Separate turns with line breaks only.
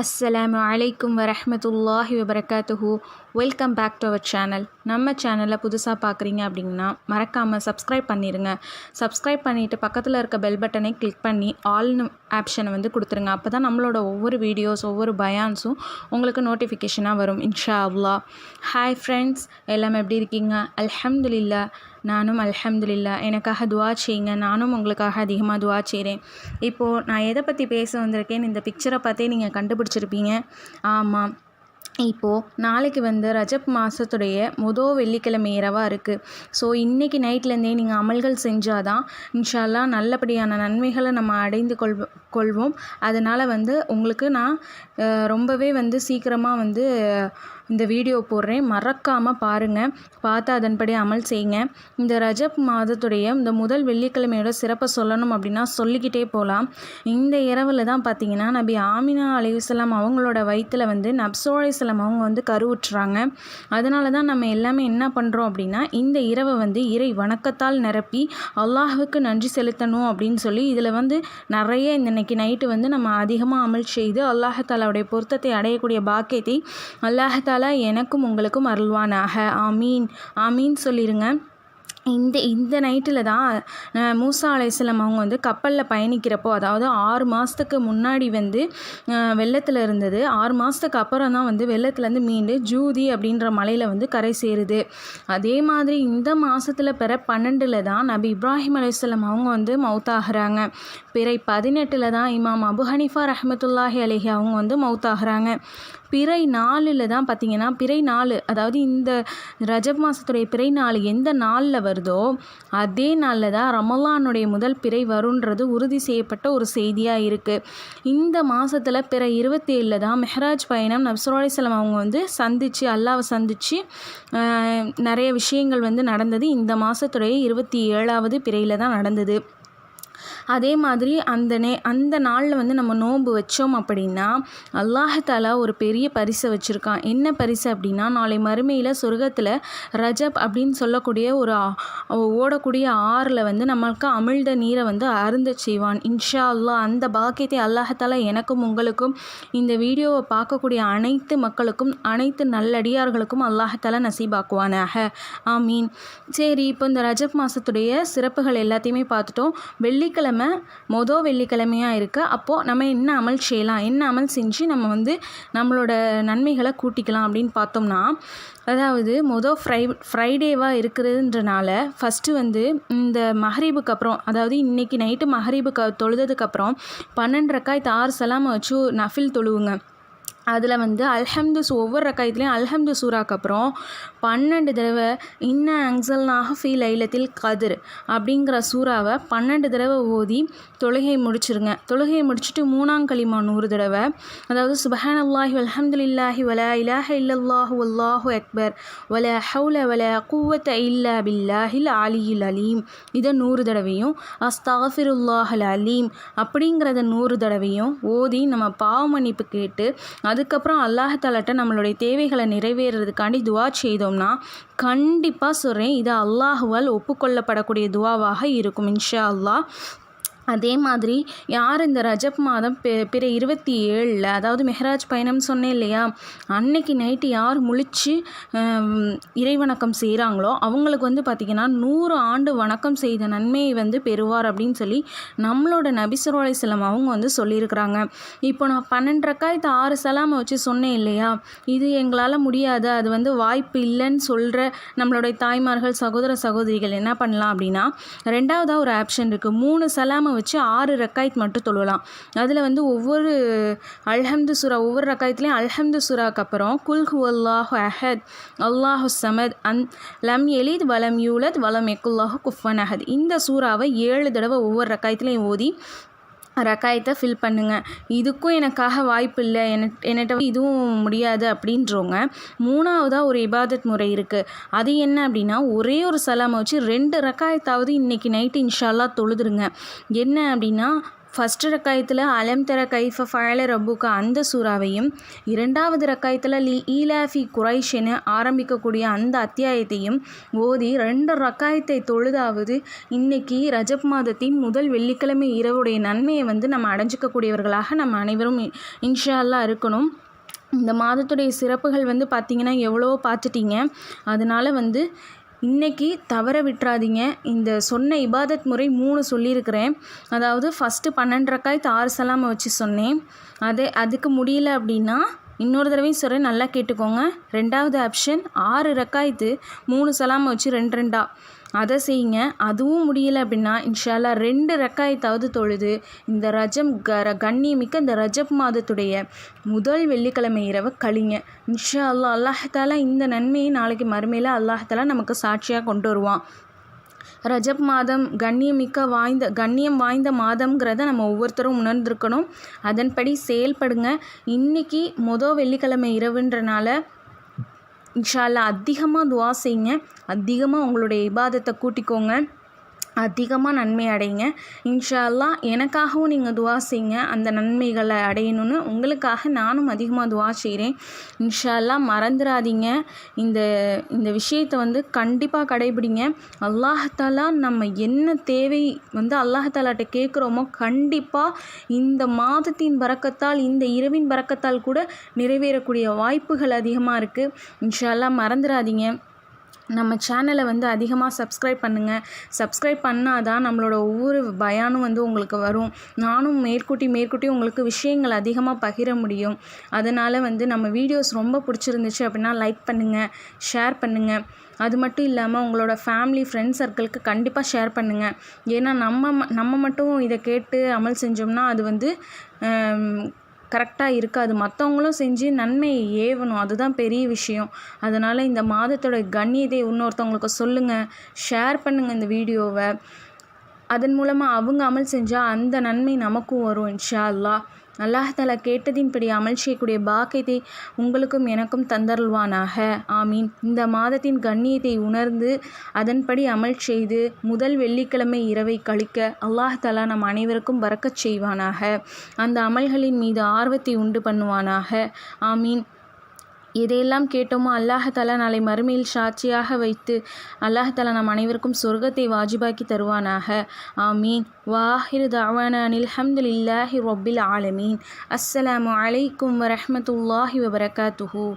அஸ்ஸலாம் அலைக்கும் வரமத்துல்லாஹி வபரகாத்துஹு welcome back to our channel நம்ம சேனலை புதுசாக பார்க்குறீங்க அப்படின்னா மறக்காமல் சப்ஸ்கிரைப் பண்ணிடுங்க சப்ஸ்கிரைப் பண்ணிவிட்டு பக்கத்தில் இருக்க பெல் பட்டனை கிளிக் பண்ணி ஆல்னு ஆப்ஷனை வந்து கொடுத்துருங்க. அப்போ தான் நம்மளோட ஒவ்வொரு வீடியோஸ் ஒவ்வொரு பயான்ஸும் உங்களுக்கு நோட்டிஃபிகேஷனாக வரும். இன்ஷா அவ்வளா ஹாய் ஃப்ரெண்ட்ஸ் எல்லாம் எப்படி இருக்கீங்க? அல்ஹம்துலில்லா நானும் அல்ஹம்துலில்லா எனக்காக துவா செய்யுங்க. நானும் உங்களுக்காக அதிகமாக துவா செய்கிறேன் இப்போது நான் எதை பற்றி பேச வந்திருக்கேன்? இந்த பிக்சரை பார்த்தே நீங்கள் கண்டுபிடிச்சிருப்பீங்க. ஆமாம் இப்போது நாளைக்கு வந்து ரஜப் மாதத்துடைய மொதல் வெள்ளிக்கிழமை இரவாக இருக்குது ஸோ இன்றைக்கி நைட்லேருந்தே நீங்கள் அமல்கள் செஞ்சால் தான் இன்ஷால்லா நல்லபடியான நன்மைகளை நம்ம அடைந்து கொள் கொள்வோம். அதனால் வந்து உங்களுக்கு நான் ரொம்பவே வந்து சீக்கிரமாக வந்து இந்த வீடியோ போடுறேன். மறக்காமல் பாருங்கள் பார்த்து அதன்படி அமல் செய்யுங்க. இந்த ரஜப் மாதத்துடைய இந்த முதல் வெள்ளிக்கிழமையோட சிறப்பை சொல்லணும் அப்படின்னா சொல்லிக்கிட்டே போகலாம் இந்த இரவில் தான் பார்த்தீங்கன்னா நபி ஆமினா அலையுசலாம் அவங்களோட வயிற்றில் வந்து நப்சோ அலையுசலாம் அவங்க வந்து கருவுற்றுறாங்க அதனால தான் நம்ம எல்லாமே என்ன பண்ணுறோம் அப்படின்னா இந்த இரவை வந்து இறை வணக்கத்தால் நிரப்பி அல்லாஹுக்கு நன்றி செலுத்தணும் அப்படின்னு சொல்லி இதில் வந்து நிறைய இந்த இன்னைக்கு நைட்டு வந்து நம்ம அதிகமாக அமல் செய்து அல்லாஹாலாவுடைய பொருத்தத்தை அடையக்கூடிய பாக்கியத்தை அல்லாஹாலா எனக்கும் உங்களுக்கும் அருள்வானாக. ஆமீன். ஆமீன் சொல்லிடுங்க இந்த இந்த நைட்டில் தான் மூசா அலைசலம் அவங்க வந்து கப்பலில் பயணிக்கிறப்போ அதாவது ஆறு மாதத்துக்கு முன்னாடி வந்து வெள்ளத்தில் இருந்தது. ஆறு மாதத்துக்கு அப்புறம் தான் வந்து வெள்ளத்துலேருந்து மீண்டு ஜூதி அப்படின்ற மலையில் வந்து கரை சேருது. அதே மாதிரி இந்த மாதத்தில் பிற பன்னெண்டில் தான் நபி இப்ராஹிம் அலைசலம் அவங்க வந்து மவுத்தாகிறாங்க பிறை பதினெட்டில் தான் இமாம் அபு ஹனிஃபா ரஹமத்துல்லாஹி அலிஹி அவங்க வந்து மவுத்தாகிறாங்க பிறை நாளில் தான் பார்த்தீங்கன்னா பிறை நாள் அதாவது இந்த ரஜப் மாதத்துடைய பிறை நாள் எந்த நாளில் வருதோ அதே நாளில் தான் ரமலானுடைய முதல் பிறை வருன்றது உறுதி செய்யப்பட்ட ஒரு செய்தியாக இருக்குது இந்த மாதத்தில் பிற இருபத்தேழில் தான் மெஹராஜ் பயணம் நப்சுராலிசலம் அவங்க வந்து சந்தித்து அல்லாவை சந்தித்து நிறைய விஷயங்கள் வந்து நடந்தது. இந்த மாதத்துடைய இருபத்தி ஏழாவது பிறையில் தான் நடந்தது. அதே மாதிரி அந்த நே அந்த நாளில் வந்து நம்ம நோன்பு வச்சோம் அப்படின்னா அல்லாஹாலா ஒரு பெரிய பரிசை வச்சுருக்கான். என்ன பரிசு அப்படின்னா நாளை மறுமையில் சொர்க்கத்தில் ரஜப் அப்படின்னு சொல்லக்கூடிய ஒரு ஓடக்கூடிய ஆறில் வந்து நம்மளுக்கு அமிழ்த நீரை வந்து அருந்து செய்வான். இன்ஷா அல்லாஹ் அந்த பாக்கியத்தை அல்லாஹாலா எனக்கும் உங்களுக்கும் இந்த வீடியோவை பார்க்கக்கூடிய அனைத்து மக்களுக்கும் அனைத்து நல்லடியார்களுக்கும் அல்லாஹாலா நசீபாக்குவானாக. ஆமீன். சரி இப்போ இந்த ரஜப் மாதத்துடைய சிறப்புகள் எல்லாத்தையுமே பார்த்துட்டோம். வெள்ளிக்கிழமை மொதல் வெள்ளிக்கிழமையாக இருக்குது அப்போது நம்ம என்ன அமல் செய்யலாம்? என்ன அமல் செஞ்சு நம்ம வந்து நம்மளோட நன்மைகளை கூட்டிக்கலாம் அப்படின்னு பார்த்தோம்னா அதாவது மொதல் ஃப்ரை ஃப்ரைடேவாக இருக்கிறதுன்றனால ஃபஸ்ட்டு வந்து இந்த மஹரீபுக்கு அப்புறம் அதாவது இன்றைக்கி நைட்டு மஹரீபுக்கு தொழுததுக்கப்புறம் பன்னெண்டு ரக்காய் ஆறு சலாமை வச்சு நஃபில் தொழுவுங்க. அதில் வந்து அல்ஹம்து சூ ஒவ்வொரு ரக்காயத்துலேயும் அல்ஹம்து சூறாக்கு அப்புறம் பன்னெண்டு தடவை இன்ன அங்சல்னாக ஃபீ லைலத்தில் கதிர் அப்படிங்கிற சூறாவை பன்னெண்டு தடவை ஓதி தொழுகையை முடிச்சிருங்க. தொழுகையை முடிச்சுட்டு மூணாம் களிமா நூறு தடவை. அதாவது சுபஹான் அல்லாஹி அல்ஹம்துலில்லாஹி வலா இலாஹ இல்லல்லாஹு அல்லாஹு அக்பர் வல ஹவுல வல குவத்த இல்லா பில்லாஹில் அலியில் அலீம். இதை நூறு தடவையும் அஸ்தாஃபிருல்லாஹல் அலீம் அப்படிங்கிறத நூறு தடவையும் ஓதி நம்ம பாவமன்னிப்பு கேட்டு அதுக்கப்புறம் அல்லாஹாலாட்ட நம்மளுடைய தேவைகளை நிறைவேறதுக்காண்டி துவா செய்தோம்னா கண்டிப்பாக சொல்கிறேன் இது அல்லாஹுவால் ஒப்புக்கொள்ளப்படக்கூடிய துவாவாக இருக்கும் இன்ஷா அல்லாஹ். அதே மாதிரி யார் இந்த ரஜப் மாதம் பெ பிற இருபத்தி ஏழில் அதாவது மெஹராஜ் பயணம் சொன்னேன் இல்லையா? அன்னைக்கு நைட்டு யார் முழிச்சு இறைவணக்கம் செய்கிறாங்களோ அவங்களுக்கு வந்து பார்த்திங்கன்னா நூறு ஆண்டு வணக்கம் செய்த நன்மையை வந்து பெறுவார் அப்படின்னு சொல்லி நம்மளோட நபிசுர் அலைஹிஸ்ஸலாம் அவங்க வந்து சொல்லியிருக்கிறாங்க. இப்போ நான் பன்னெண்டு ரக்காயத்து ஆறு சலாமை வச்சு சொன்னேன் இல்லையா? இது எங்களால் முடியாது அது வந்து வாய்ப்பு இல்லைன்னு சொல்கிற நம்மளுடைய தாய்மார்கள் சகோதர சகோதரிகள் என்ன பண்ணலாம் அப்படின்னா ரெண்டாவதாக ஒரு ஆப்ஷன் இருக்குது மூணு சலாமை வச்சு ஆறு ரக்காயத் மட்டும் தொழலாம் அதில் வந்து ஒவ்வொரு அல்ஹம்து சுரா ஒவ்வொரு ரக்காயத்துலேயும் அல்ஹம்து சூராக்கு அப்புறம் குல்ஹு அல்லாஹு அஹத் அல்லாஹு சமத் அந் லம் எலித் வலம் யூலத் வலம் எக்குல்லாஹு குஃபன் அஹத். இந்த சூறாவை ஏழு தடவை ஒவ்வொரு ரக்காயத்துலேயும் ஓதி ரக்காயத்தை ஃபில் பண்ணுங்கள் இதுக்கும் எனக்காக வாய்ப்பு இல்லை. என என்கிட்ட இதுவும் முடியாது அப்படின்றவங்க. மூணாவதாக ஒரு இபாதத் முறை இருக்குது அது என்ன அப்படின்னா ஒரே ஒரு சலாமை வச்சு ரெண்டு ரக்காயத்தாவது இன்றைக்கி நைட்டு இன்ஷால்லா தொழுதுருங்க. என்ன அப்படின்னா ஃபஸ்ட்டு ரக்காயத்தில் அலம் தர கைஃப ஃபயல ரப்புக்கு அந்த சூறாவையும் இரண்டாவது ரக்காயத்தில் லி ஈலாஃபி குரைஷின்னு ஆரம்பிக்கக்கூடிய அந்த அத்தியாயத்தையும் ஓதி ரெண்டு ரக்காயத்தை தொழுதாவது இன்னைக்கு ரஜப் மாதத்தின் முதல் வெள்ளிக்கிழமை இரவுடைய நன்மையை வந்து நம்ம அடைஞ்சிக்கக்கூடியவர்களாக நம்ம அனைவரும் இன்ஷா அல்லாஹ் இருக்கணும். இந்த மாதத்துடைய சிறப்புகள் வந்து பார்த்திங்கன்னா எவ்வளோ பார்த்துட்டீங்க அதனால் வந்து இன்னைக்கு தவற விட்டுறாதீங்க. இந்த சொன்ன இபாதத் முறை மூணு சொல்லியிருக்கிறேன். அதாவது ஃபஸ்ட்டு பன்னெண்டு ரக்காயத்து ஆறு சலாமை வச்சு சொன்னேன். அதே அதுக்கு முடியல அப்படின்னா இன்னொரு தடவையும் சொல்கிறேன் நல்லா கேட்டுக்கோங்க. ரெண்டாவது ஆப்ஷன் ஆறு ரக்காய்த்து மூணு சலாமை வச்சு ரெண்டு ரெண்டா. அதை செய்யுங்க. அதுவும் முடியல அப்படின்னா இன்ஷால்லா ரெண்டு ரக்காயத்தாவது தொழுது இந்த ரஜம் க கண்ணியமிக்க இந்த ரஜப் மாதத்துடைய முதல் வெள்ளிக்கிழமை இரவு கழிங்க. இன்ஷா அல்லா அல்லாஹாலா இந்த நன்மையை நாளைக்கு மறுமையில் அல்லாஹாலா நமக்கு சாட்சியாக கொண்டு வருவான். ரஜப் மாதம் கண்ணியமிக்க வாய்ந்த கண்ணியம் வாய்ந்த மாதம்ங்கிறத நம்ம ஒவ்வொருத்தரும் உணர்ந்திருக்கணும். அதன்படி செயல்படுங்க. இன்றைக்கி மொதல் வெள்ளிக்கிழமை இரவுன்றனால இன்ஷால்லா அதிகமாக துவா செய்யுங்க. அதிகமாக உங்களுடைய இபாதத்தை கூட்டிக்கோங்க. அதிகமாக நன்மை அடையுங்க. இன்ஷா அல்லா எனக்காகவும் நீங்கள் துவா செய்யுங்க. அந்த நன்மைகளை அடையணும்னு உங்களுக்காக நானும் அதிகமாக துவா செய்கிறேன் இன்ஷா அல்லா மறந்துடாதீங்க இந்த இந்த விஷயத்தை வந்து கண்டிப்பாக கடைபிடிங்க. அல்லாஹாலா நம்ம என்ன தேவை வந்து அல்லாஹாலாட்ட கேட்குறோமோ கண்டிப்பாக இந்த மாதத்தின் பறக்கத்தால் இந்த இரவின் பறக்கத்தால் கூட நிறைவேறக்கூடிய வாய்ப்புகள் அதிகமாக இருக்குது இன்ஷா மறந்துடாதீங்க நம்ம சேனலை வந்து அதிகமாக சப்ஸ்கிரைப் பண்ணுங்கள் சப்ஸ்கிரைப் பண்ணால் தான் நம்மளோட ஒவ்வொரு பயானும் வந்து உங்களுக்கு வரும். நானும் மேற்கூட்டி மேற்கூட்டி உங்களுக்கு விஷயங்கள் அதிகமாக பகிர முடியும். அதனால் வந்து நம்ம வீடியோஸ் ரொம்ப பிடிச்சிருந்துச்சு அப்படின்னா லைக் பண்ணுங்கள் ஷேர் பண்ணுங்கள் அது மட்டும் இல்லாமல் உங்களோட ஃபேமிலி ஃப்ரெண்ட்ஸ் சர்க்கிளுக்கு கண்டிப்பாக ஷேர் பண்ணுங்கள் ஏன்னா நம்ம நம்ம மட்டும் இதை கேட்டு அமல் செஞ்சோம்னா அது வந்து கரெக்டாக இருக்காது. மற்றவங்களும் செஞ்சு நன்மையை ஏவணும். அதுதான் பெரிய விஷயம். அதனால் இந்த மாதத்தோட கண்ணியத்தை இன்னொருத்தவங்களுக்கு சொல்லுங்கள் ஷேர் பண்ணுங்கள் இந்த வீடியோவை. அதன் மூலமாக அவங்க அமல் செஞ்சால் அந்த நன்மை நமக்கும் வரும் இன்ஷா அல்லா அல்லாஹால கேட்டதின்படி அமல் செய்யக்கூடிய பாக்கியத்தை உங்களுக்கும் எனக்கும் தந்தருள்வானாக. ஆமீன். இந்த மாதத்தின் கண்ணியத்தை உணர்ந்து அதன்படி அமல் செய்து முதல் வெள்ளிக்கிழமை இரவை கழிக்க அல்லாஹாலா நம் அனைவருக்கும் பறக்கச் செய்வானாக. அந்த அமல்களின் மீது ஆர்வத்தை உண்டு பண்ணுவானாக. ஆமீன். எதையெல்லாம் கேட்டோமோ அல்லாஹாலா நாளை மறுமையில் சாட்சியாக வைத்து அல்லாஹாலா நம் அனைவருக்கும் சொர்க்கத்தை வாஜிபாக்கி தருவானாக. ஆமீன். வாஹிர் தாவான அனில் ஹம்துலில்லாஹி ரொபில் ஆலமீன். அஸ்ஸலாமு அலைக்கும் வரமத்துல்லாஹி வபரகாத்துஹூ.